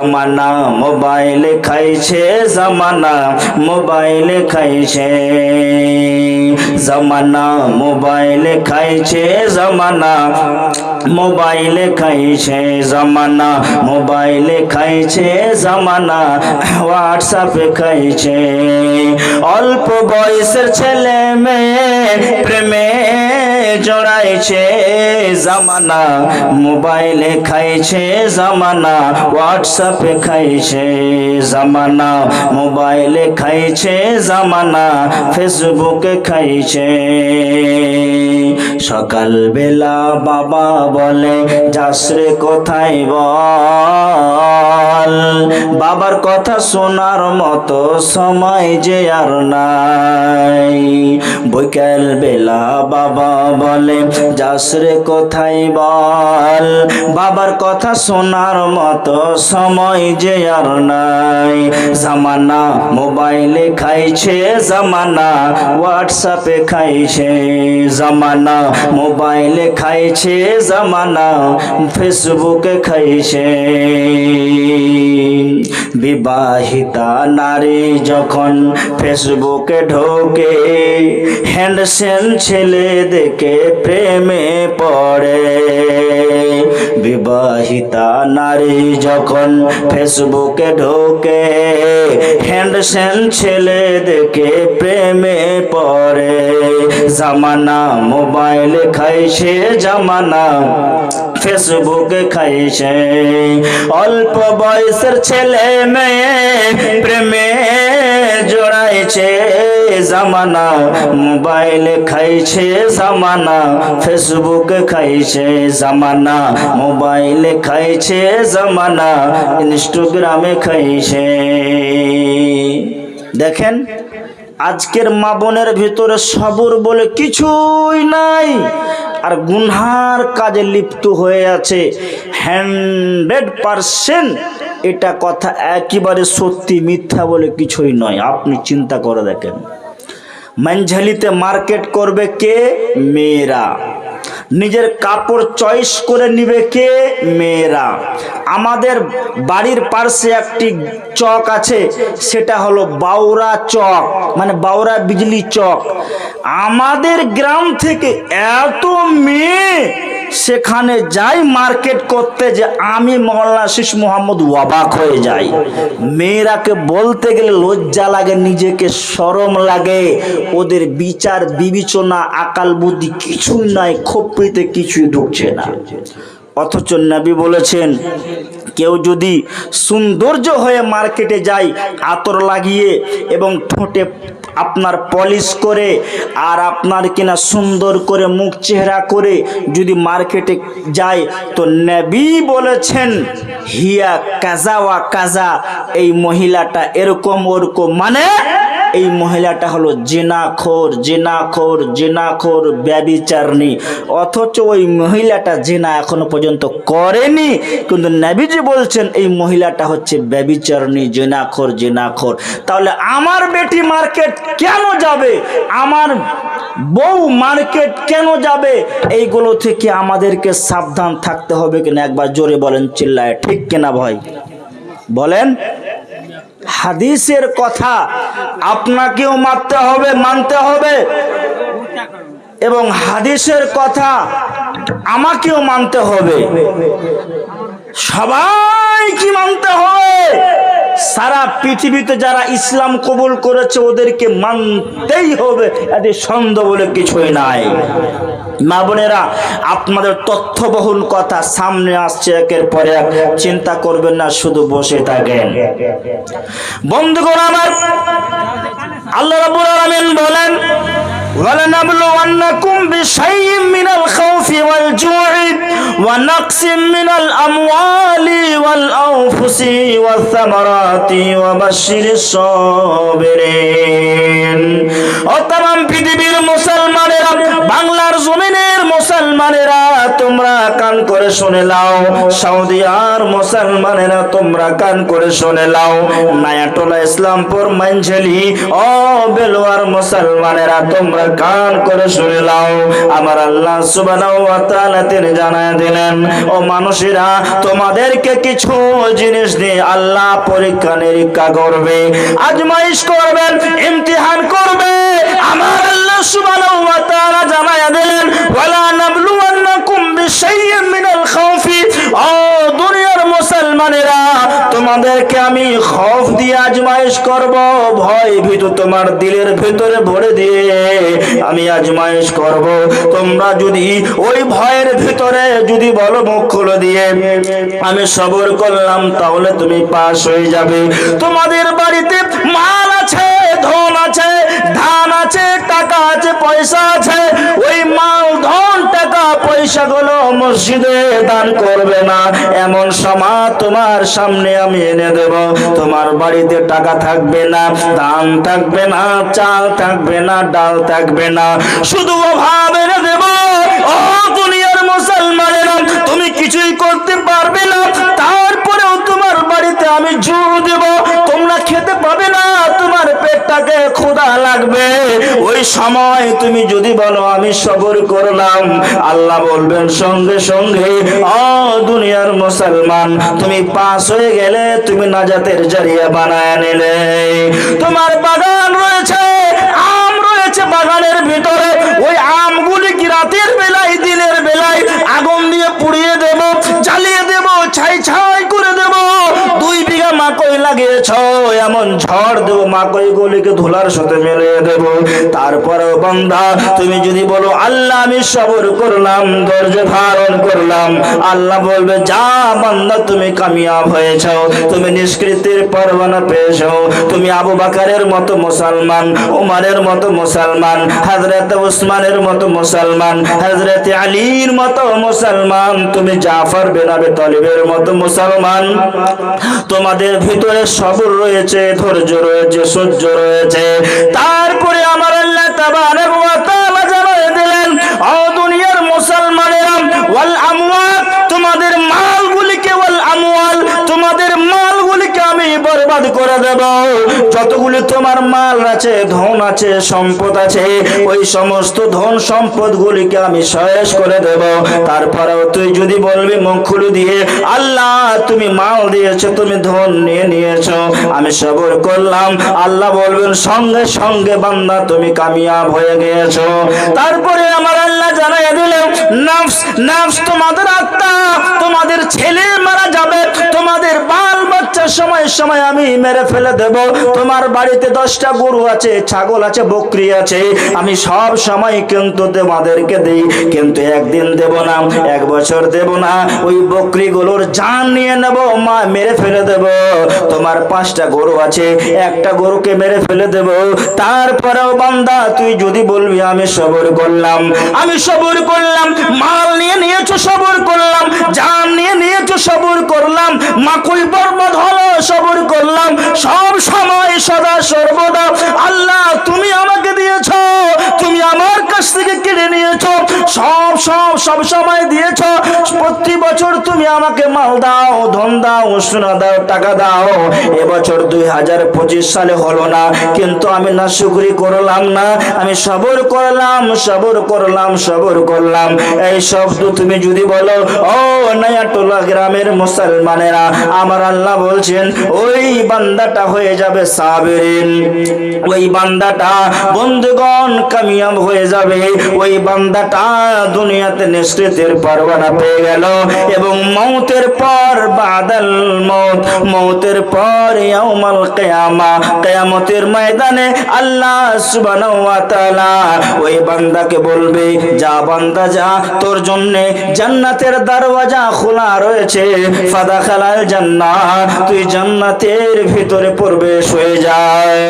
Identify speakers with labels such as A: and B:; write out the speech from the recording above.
A: জামানা মোবাইল খাইছে জমানা মোবাইল খাইছে জমানা মোবাইল খাইছে জামানা মোবাইল খাইছে জামানা, মোবাইল খাইছে জামানা, হোয়াটসঅ্যাপ খাইছে। অল্প বয়সের ছেলে মেয়ে প্রেমে জড়াইছে জামানা, মোবাইলে খাইছে জামানা, হোয়াটসঅ্যাপে খাইছে জামানা, মোবাইলে খাইছে জামানা, ফেসবুকে খাইছে। সকাল বেলা বাবা বলে, যাসরে কোথায় বল? বাবার কথা শোনার মতো সময় যে আর নাই। বৈকাল বেলা বাবা বলে, যাসরে কোথায় বল? বাবার কথা শোনার মতো সময় যে আর নাই। জামানা মোবাইলে খাইছে, জামানা হোয়াটসঅ্যাপে খাইছে, জামানা মোবাইলে খাইছে জামানা ফেসবুকে খাইছে। বিবাহিতা নারী যখন ফেসবুকে ঢোকে হ্যান্ডসেন ছেলে দেখে প্রেমে পড়ে। বিবাহিতা নারী যখন ফেসবুকে ঢোকে হ্যান্ডসেন ছেলে দেখে প্রেমে পড়ে। জামানা মোবাইল খাইছে, জামানা ফেসবুকে খাইছে। অল্প বয়সের ছেলে মেয়ে প্রেমে জড়াইছে। জামানা মোবাইল খাইছে, জামানা ফেসবুকে খাইছে। জামানা মোবাইল খাইছে, জামানা ইনস্টাগ্রামে খাইছে। দেখেন, আজকের মা বোনের ভিতরে সবর বলে কিছুই নাই। আর গুনহার কাজে লিপ্ত হয়ে আছে। হান্ড্রেড পারসেন্ট এটা কথা একেবারে সত্যি মিথ্যা বলে কিছুই নয়। আপনি চিন্তা করে দেখেন। মাঞ্ঝালিতে মার্কেট করবে কে? মেয়েরা। নিজের কাপড় চয়েস করে নিবে কে? মেয়েরা। আমাদের বাড়ির পার্শ্বে একটি চক আছে, সেটা হলো বাউরা চক মানে বাউরা বিজলি চক। আমাদের গ্রাম থেকে এত মেয়ে সেখানে যাই মার্কেট করতে যে আমি মহল্লা শিশ মোহাম্মদ ওয়াবাক হয়ে যাই। মেয়েরাকে বলতে গেলে লজ্জা লাগে, নিজেকে সরম লাগে। ওদের বিচার, বিবেচনা, আকাল বুদ্ধি কিছুই নাই খপ্রিতে কিছুই ঢুকছে না। অথচ নবী বলেছেন, কেউ যদি সৌন্দর্য হয়ে মার্কেটে যায়, আতর লাগিয়ে এবং ঠোঁটে আপনার পলিশ করে আর আপনার কিনা সুন্দর করে মুখ চেহারা করে যদি মার্কেটে যায়, তো নেবি বলেছেন, হিয়া কাজা ওয়া কাজা এই মহিলাটা এরকম ওরকম মানে এই মহিলাটা হলো জেনাখোর জেনাখোর জেনাখোর ব্যবিচারণী। অথচ ওই মহিলাটা জেনা এখনও পর্যন্ত করেনি। কিন্তু নাবিজি বলছেন, এই মহিলাটা হচ্ছে ব্যবিচারণী, জেনাখোর জেনাখোর। তাহলে আমার বেটি মার্কেট কেন যাবে? আমার বউ মার্কেট কেন যাবে? এইগুলো থেকে আমাদেরকে সাবধান থাকতে হবে কিনা একবার জোরে বলেন, চিল্লায়। ঠিক কিনা ভাই? বলেন। হাদিসের কথা আপনাকেও মানতে হবে মানতে হবে। এবং হাদিসের কথা আমাকেও মানতে হবে। সবাই কি মানতে হবে। সারা পৃথিবীতে যারা ইসলাম কবুল করেছে, ওদেরকে মানতেই হবে। এতে সন্দেহ বলে কিছুই নাই। মা বোনেরা, আপনাদের তথ্যবহুল কথা সামনে আসছে, একের পরে এক। চিন্তা করবেন না, শুধু বসে থাকেন। বন্ধুগণ আমার, আল্লাহ রাবুল আলমিন বলেন বলেন আবলু আন্নাকুম বিশাইয়্যিম মিনাল খাও الخوف والجوع ونقص من الأموال والأنفس والثمرات وبشر الصابرين ও তাম পৃথিবীর মুসলমানেরা বাংলার জমিনের মুসলমানেরা তোমরা কান করে শুনে লাও। সৌদি আর মুসলমানেরা তোমরা কান করে শুনে লাও। নায়াটোলা ইসলামপুর মানঝেলি ও বেলোয়ার মুসলমানেরা তোমরা কান করে শুনে লাও। আমার আল্লাহ সুবহানাহু ওয়া তাআলা তিনি জানায় দিলেন, ও মানুষেরা, তোমাদেরকে কিছু জিনিস দিয়ে আল্লাহ পরীক্ষা নিরীক্ষা করবে, আজমাইশ করবেন, ইমতিহান করবে। আমার আল্লাহ সুবহানাহু ওয়া তাআলা জানায় দিলেন, ওয়ালা নাবলুওয়ান্নাকুম দুনিয়ার মুসলমানেরা, তোমাদেরকে আমি খৌফ দিয়ে আজমাইশ করব। ভয় তোমার দিলের ভেতরে ভরে দিয়ে আমি আজমাইশ করব। তোমরা যদি ওই ভয়ের ভিতরে যদি বলো মুখ খুলে দিয়ে আমি সবর করলাম, তাহলে তুমি পাস হয়ে যাবে। তোমাদের বাড়িতে মাল আছে, ধন আছে, ধান আছে, টাকা আছে, পয়সা আছে। ওই ধন টাকা পয়সা গুলো মসজিদে দান করবে না। এমন সমাজ তোমার সামনে আমি এনে দেব। তোমার বাড়িতে টাকা থাকবে না, ধান থাকবে না, চাল থাকবে না, ডাল থাকবে না। শুধু অভাব এনে দেব। ও দুনিয়ার মুসলমানেরা, তুমি কিছুই করতে পারবে না। তারপরেও তোমার বাড়িতে আমি পেটটাকে ক্ষুধা লাগবে। ওই সময় তুমি যদি বলো, আমি সবর করলাম। আল্লাহ বলবেন, সঙ্গে সঙ্গে, ও দুনিয়ার মুসলমান, তুমি পাস হয়ে গেলে তুমি নাজাতের জারিয়া বানায় নিলে। তোমার বাগান রয়েছে, আম রয়েছে বাগানের ভিতরে। ওই আমগুলি কি রাতের বেলায় লাগিয়েছ, এমন ঝড় দেবো মাকই গুলিকে ধুলার সাথে মেলে দেব। তারপরেও বান্দা তুমি যদি বলো, আল্লাহ, আমি সবর করলাম, ধৈর্য ধারণ করলাম। আল্লাহ বলবে, যা বান্দা, তুমি কামিয়াব হয়েছ, তুমি নিষ্কৃতির পরবানা পেয়েছ, তুমি আবু বাকারের মতো মুসলমান, উমারের মতো মুসলমান হজরত উসমানের মতো মুসলমান হজরত আলীর মতো মুসলমান, তুমি জাফর বিন আবি তালিবের মতো মুসলমান। তোমাদের ভিতরে সবর রয়েছে ধৈর্য রয়েছে সহ্য রয়েছে। তারপরে আমার আল্লাহ তাবারক বরবাদ করে দেব। যতগুলি তোমার মাল আছে, ধন আছে, সম্পদ আছে, ওই সমস্ত ধন সম্পদ গুলিকে আমি শেষ করে দেব। তারপরেও তুই যদি বলবি মুখ খুলে দিয়ে, আল্লাহ, তুমি মাল দিয়েছ, তুমি ধন নিয়ে নিয়েছো, আমি সবর করলাম। আল্লাহ বলবেন, সঙ্গে সঙ্গে বান্দা, তুমি কামিয়াব হয়ে গিয়েছো। তারপরে আমার আল্লাহ জানাই দিলেন, নাফস নাফস, তোমাদের আত্মা, তোমাদের ছেলে মারা যাবে, তোমাদের বাল বাচ্চা সময় সময় আমি মেরে ফেলে দেব। তোমার বাড়িতে দশটা গরু আছে, ছাগল আছে, বকরি আছে। আমি সব সময় কিন্তু তোমাদেরকে দিই, কিন্তু একদিন দেব না, এক বছর দেব না। ওই বকরিগুলোর জান নিয়ে নেব, মা মেরে ফেলে দেব। তোমার পাঁচটা গরু আছে, একটা গরুকে মেরে ফেলে দেব। তারপরেও বান্দা, তুই যদি বলবি, আমি সবর করলাম। আমি সবর করলাম, মাল নিয়ে নিয়েছো, সবর করলাম, জান নিয়ে নিয়েছো, সবর করলাম। মাকুই বরবাদ হলো সবর করলাম। সব সময় সদা সর্বদা। আল্লাহ, তুমি আমাকে দিয়েছ, তুমি আমার কাছ থেকে কেড়ে নিয়েছ, সব সব সব সময় দিয়েছ তুমি আমাকে মাল দাও, ধন দাও, সোনা দাও, টাকা দাও। এবছর দুই হাজার পঁচিশ সালে হলো না, কিন্তু আমি না শুকরি করলাম না, আমি সবর করলাম সবর করলাম সবর করলাম। এই শব্দ তুমি যদি বলো, ও নয়া নয়াটোলা গ্রামের মুসলমানেরা, আমার আল্লাহ বলছেন, ওই বান্দাটা হয়ে যাবে সাবেরিন। ওই বান্দাটা বন্ধুগণ কামিয়াব হয়ে যাবে। ওই বান্দাটা দুনিয়াতে নিষ্কৃতির পরবানা পেয়ে গেল এবং মৌতের পর বাদাল মৌত, মৌতের পর ইয়াউমাল কিয়ামা, কিয়ামতের ময়দানে আল্লাহ সুবহানাহু ওয়া তাআলা ওই বান্দাকে বলবে, যা বান্দা, যা, তোর জন্য জান্নাতের দরওয়াজা খোলা রয়েছে, ফাদাখালাল জান্নাহ, তুই জান্নাতের ভিতরে প্রবেশ হয়ে যায়